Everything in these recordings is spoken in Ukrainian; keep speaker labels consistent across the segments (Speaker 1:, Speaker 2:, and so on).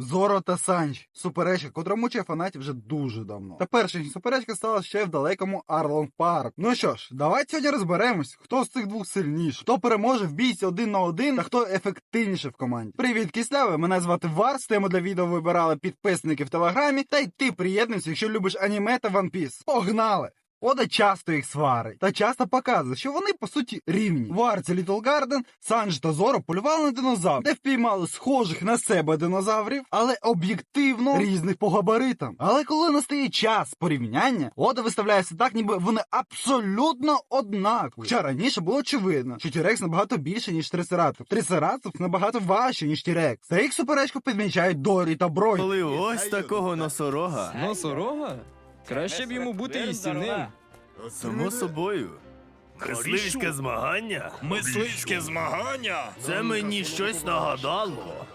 Speaker 1: Зоро та Санджі. Суперечка, котра мучає фанатів вже дуже давно. Та перша суперечка стала ще в далекому Арлон Парк. Ну що ж, давайте сьогодні розберемось, хто з цих двох сильніший, хто переможе в бійці один на один та хто ефективніше в команді. Привіт, кисляве! Мене звати Варс. Тему для відео вибирали підписники в телеграмі. Та й ти приєднуйся, якщо любиш аніме та One Piece. Погнали! Ода часто їх сварить та часто показує, що вони по суті рівні. В арці Літл Гарден Санджі та Зоро полювали на динозаврів, де впіймали схожих на себе динозаврів, але об'єктивно різних по габаритам. Але коли настає час порівняння, Ода виставляється так, ніби вони абсолютно однакові. Хоча раніше було очевидно, що Тірекс набагато більше, ніж Трицератопс. Трицератопс набагато важче, ніж Тірекс. Та їх суперечку підмічають Дорі та Брой.
Speaker 2: Коли ось такого носорога.
Speaker 3: Носорога? Краще б йому бути їстівним.
Speaker 2: Само собою. Мисливське змагання?
Speaker 4: Мисливське змагання?
Speaker 2: Це мені щось нагадало.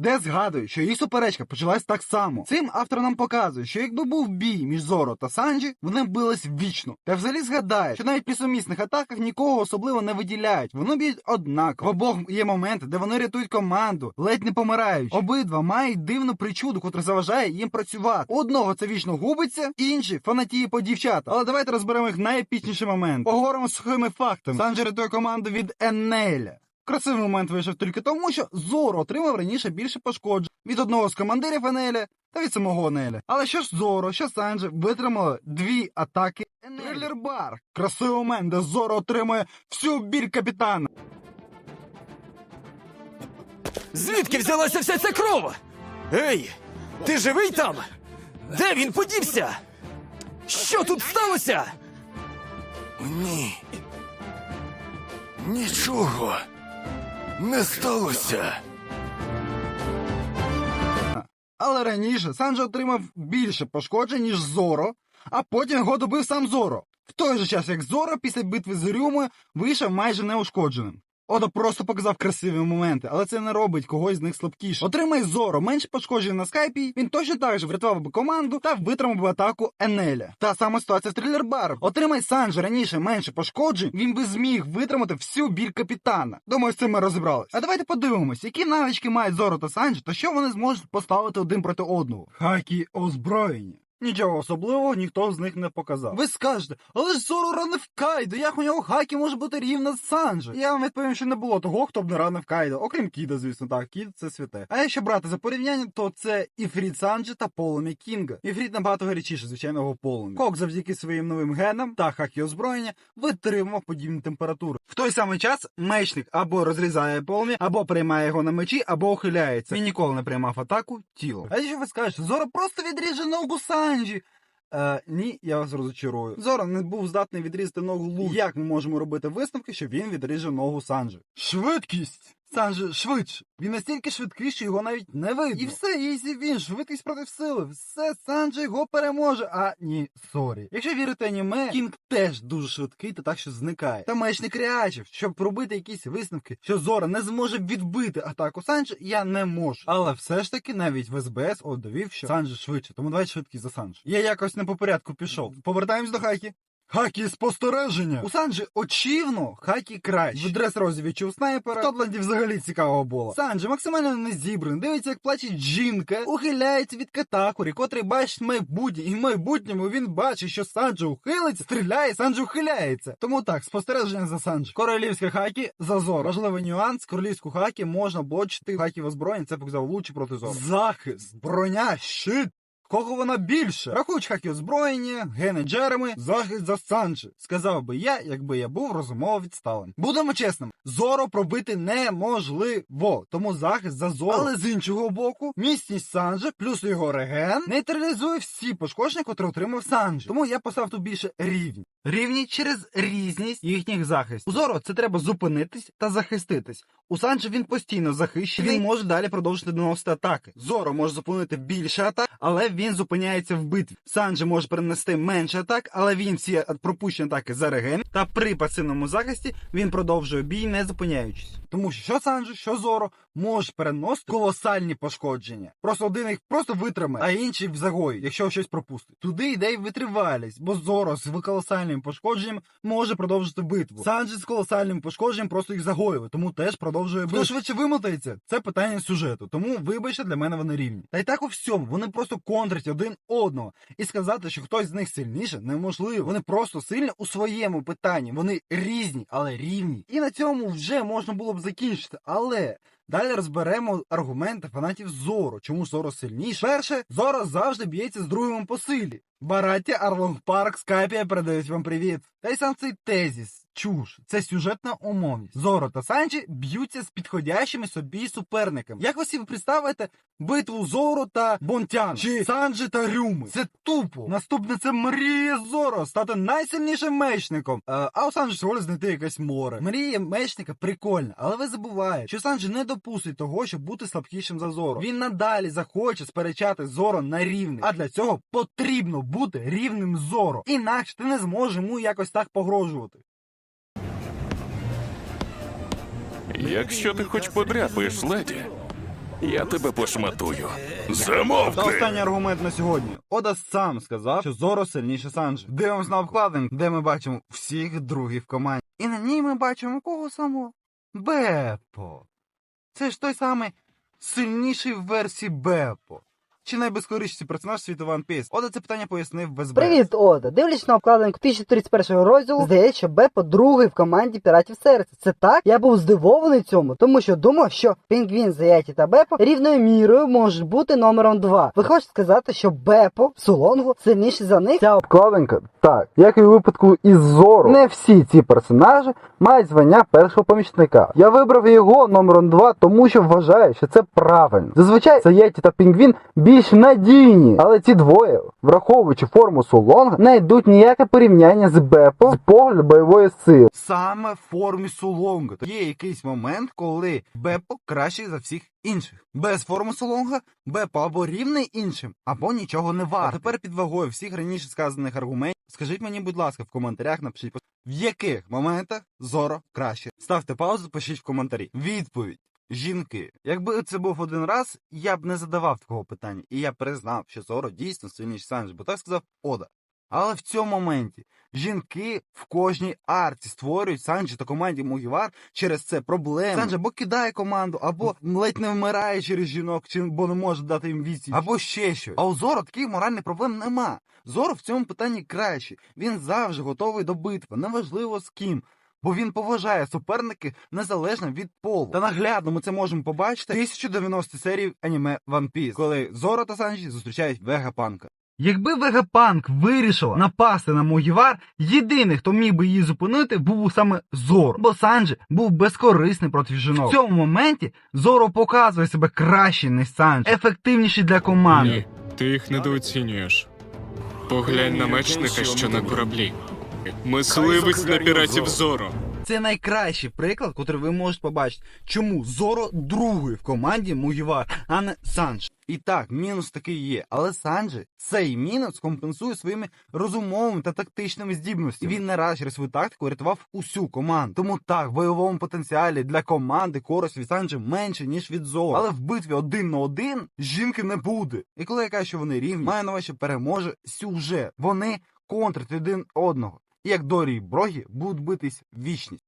Speaker 1: Де згадує, що їх суперечка почалась так само. Цим автор нам показує, що якби був бій між Зоро та Санджі, вони бились вічно. Та взагалі згадає, що навіть при сумісних атаках нікого особливо не виділяють. Вони б'ють однаково. В обох є моменти, де вони рятують команду, ледь не помираючи. Обидва мають дивну причуду, котра заважає їм працювати. Одного це вічно губиться, інші фанатіє по дівчат. Але давайте розберемо їх найепічніші моменти. Поговоримо з сухими фактами. Санджі рятує команду від Енеля. Красивий момент вийшов тільки тому, що Зоро отримав раніше більше пошкоджень від одного з командирів Енеля та від самого Енеля. Але що ж Зоро, що Санджі витримали дві атаки Трилер Бар. Красивий момент, де Зоро отримує всю біль капітана.
Speaker 3: Звідки взялася вся ця кров? Ей, ти живий там? Де він подівся? Що тут сталося?
Speaker 4: Ні. Нічого не сталося.
Speaker 1: Але раніше Санджі отримав більше пошкоджень, ніж Зоро, а потім його добив сам Зоро. В той же час, як Зоро після битви з Рюмою вийшов майже неушкодженим. Ода просто показав красиві моменти, але це не робить когось з них слабкіше. Отримай Зоро менше пошкоджень на скайпі, він точно так же врятував би команду та витримав би атаку Енеля. Та сама ситуація з Трилер Баром. Отримай Санджі раніше менше пошкоджень, він би зміг витримати всю біль капітана. Думаю, з цим ми розібрались. А давайте подивимось, які навички мають Зоро та Санджі, та що вони зможуть поставити один проти одного. Хакі озброєння. Нічого особливого ніхто з них не показав. Ви скажете, але ж Зоро ранив Кайдо, як у нього хакі може бути рівна з Санджі? Я вам відповім, що не було того, хто б не ранив Кайдо, окрім Кіда, звісно, так, Кід це святе. А якщо брати за порівняння, то це Іфріт Санджі та Полум'я Кінга. Іфріт набагато гарячіше звичайного полум'я. Кок завдяки своїм новим генам та хакі озброєння витримав подібні температури. В той самий час мечник або розрізає полум'я, або приймає його на мечі, або ухиляється. Він ніколи не приймав атаку тіло. А якщо ви скажете, Зоро просто відріже ногу Санджі. Е, ні, я вас розочарую. Зора не був здатний відрізати ногу Лу. Як ми можемо робити висновки, що він відріже ногу Санджі? Швидкість! Санджі швидше. Він настільки швидкий, що його навіть не видно. І все, ізі він, швидкість проти сили. Все, Санджі його переможе. А ні, сорі. Якщо вірити аніме, Кінг теж дуже швидкий та так що зникає. Та мечник реачив, щоб робити якісь висновки, що Зора не зможе відбити атаку Санджі, я не можу. Але все ж таки навіть в СБС довів, що Санджі швидше, тому давай швидкість за Санджі. Я якось не по порядку пішов. Повертаємось до хакі. Хакі спостереження. У Санджі очівно хакі краще. В дрес-розі відчув снайпера. В Топленді взагалі цікаво було. Санджі максимально не зібраний. Дивиться, як плаче жінка, ухиляється від катакурі, котрий бачить майбутнє, і в майбутньому він бачить, що Санджі ухилиться, стріляє, Санджі ухиляється. Тому так, спостереження за Санджі. Королівське хакі зазор. Важливий нюанс. Королівську хакі можна блочити хакі в озброєнні. Це показав лучше проти зору. Захист, броня, щит. Кого вона більше? Рахують хакі озброєння, гени Джереми, захист за Санджі. Сказав би я, якби я був розумово відсталим. Будемо чесними, Зоро пробити неможливо, тому захист за Зоро. Але з іншого боку, міцність Санджі плюс його реген нейтралізує всі пошкодження, котрі отримав Санджі. Тому я поставив тут більше рівні. Рівні через різність їхніх захистів. У Зоро це треба зупинитись та захиститись. У Санджі він постійно захищений, він може далі продовжити наносити атаки. Зоро може зупинити більше атак, але він зупиняється в битві. Санджі може перенести менше атак, але він всі пропущені атаки зареген. Та при пасивному захисті він продовжує бій, не зупиняючись. Тому що що Санджі, що Зоро може переносити колосальні пошкодження. Просто один їх просто витримає, а інший в загої, якщо щось пропустить. Туди йде й витривалість, бо Зоро з колосальним пошкодженням може продовжити битву. Санджі з колосальним пошкодженням просто їх загоює, тому теж продовжує битву. Хто швидше вимотається, це питання сюжету. Тому вибачте, для мене вони рівні. Та й так у всьому вони просто контрять один одного. І сказати, що хтось з них сильніше, неможливо. Вони просто сильні у своєму питанні. Вони різні, але рівні. І на цьому вже можна було б закінчити. Але далі розберемо аргументи фанатів Зоро. Чому Зоро сильніше? Перше, Зоро завжди б'ється з другим по силі. Бараття Арлонг Парк Скайпія передають вам привіт. Та й сам цей тезіс. Чуш, це сюжетна умовність. Зоро та Санджі б'ються з підходящими собі суперниками. Як ви собі представите битву Зоро та Бонтян чи Санджі та Рюми? Це тупо. Наступне це мріє Зоро стати найсильнішим мечником. Е, а у Санджі всього знайти якесь море. Мрія мечника прикольна, але ви забуваєте, що Санджі не допустить того, щоб бути слабкішим за Зоро. Він надалі захоче сперечати Зоро на рівних. А для цього потрібно бути рівним Зоро. Інакше ти не зможеш йому якось так погрожувати.
Speaker 4: Якщо ти хоч подряпаєш леді, я тебе пошматую.
Speaker 1: Та
Speaker 4: Замовкни!
Speaker 1: останній аргумент на сьогодні. Ода сам сказав, що Зоро сильніше Санджі. Дивимось на обкладинку, де ми бачимо всіх другів в команді. І на ній ми бачимо кого самого? Бепо. Це ж той самий сильніший в версії Бепо. Чи найбезкорисший персонаж світу One Piece? Ода це питання пояснив без Бепо.
Speaker 5: Привіт, Ода. Дивлячись на обкладинку 1031 розділу, здається, що Бепо другий в команді піратів серця. Це так? Я був здивований цьому, тому що думав, що Пінгвін, Заяті та Бепо рівною мірою можуть бути номером 2. Ви хочете сказати, що Бепо в Солонгу сильніший за них? Ця
Speaker 1: Обкладинка, так, як і у випадку із Зоро, не всі ці персонажі мають звання першого помічника. Я вибрав його номером 2, тому що вважаю, що це правильно. Зазвичай Саєті та Пінгвін більш надійні, але ці двоє, враховуючи форму Солонга, не йдуть ніяке порівняння з Бепо з погляду бойової сили. Саме в формі Солонга. Є якийсь момент, коли Бепо кращий за всіх інших. Без форми Солонга Бепо або рівний іншим, або нічого не варто. А тепер під вагою всіх раніше сказаних аргументів. Скажіть мені, будь ласка, в коментарях напишіть, в яких моментах Зоро краще. Ставте паузу, пишіть в коментарі. Відповідь. Жінки. Якби це був один раз, я б не задавав такого питання, і я признав, що Зоро дійсно сильніший Санджі, бо так сказав Ода. Але в цьому моменті жінки в кожній арці створюють Санджі та команді Мугівар через це проблеми. Санджі або кидає команду, або ледь не вмирає через жінок, чи бо не може дати їм відсіч, або ще щось. А у Зоро таких моральних проблем нема. Зоро в цьому питанні краще. Він завжди готовий до битви, неважливо з ким. Бо він поважає суперники незалежно від полу. Та наглядно ми це можемо побачити в 1090 серії аніме One Piece, коли Зоро та Санджі зустрічають Вегапанка. Якби Вегапанк вирішила напасти на Могівар, єдиний, хто міг би її зупинити, був саме Зоро. Бо Санджі був безкорисний проти жінок. В цьому моменті Зоро показує себе краще, ніж Санджі, ефективніший для команди.
Speaker 6: Ні, ти їх недооцінюєш. Поглянь на мечника, що на кораблі. Мисливець на піратів Зоро.
Speaker 1: Це найкращий приклад, котрий ви можете побачити, чому Зоро другий в команді Мугівар, а не Санджі. І так, мінус такий є, але Санджі цей мінус компенсує своїми розумовими та тактичними здібностями. Він не раз через свою тактику рятував усю команду. Тому так, в бойовому потенціалі для команди користь від Санджі менше, ніж від Зоро. Але в битві один на один жінки не буде. І коли я кажу, що вони рівні, маю на увазі, переможе сюжет. Вони контрять один одного. Як Дорі і Брогі будуть битись вічність.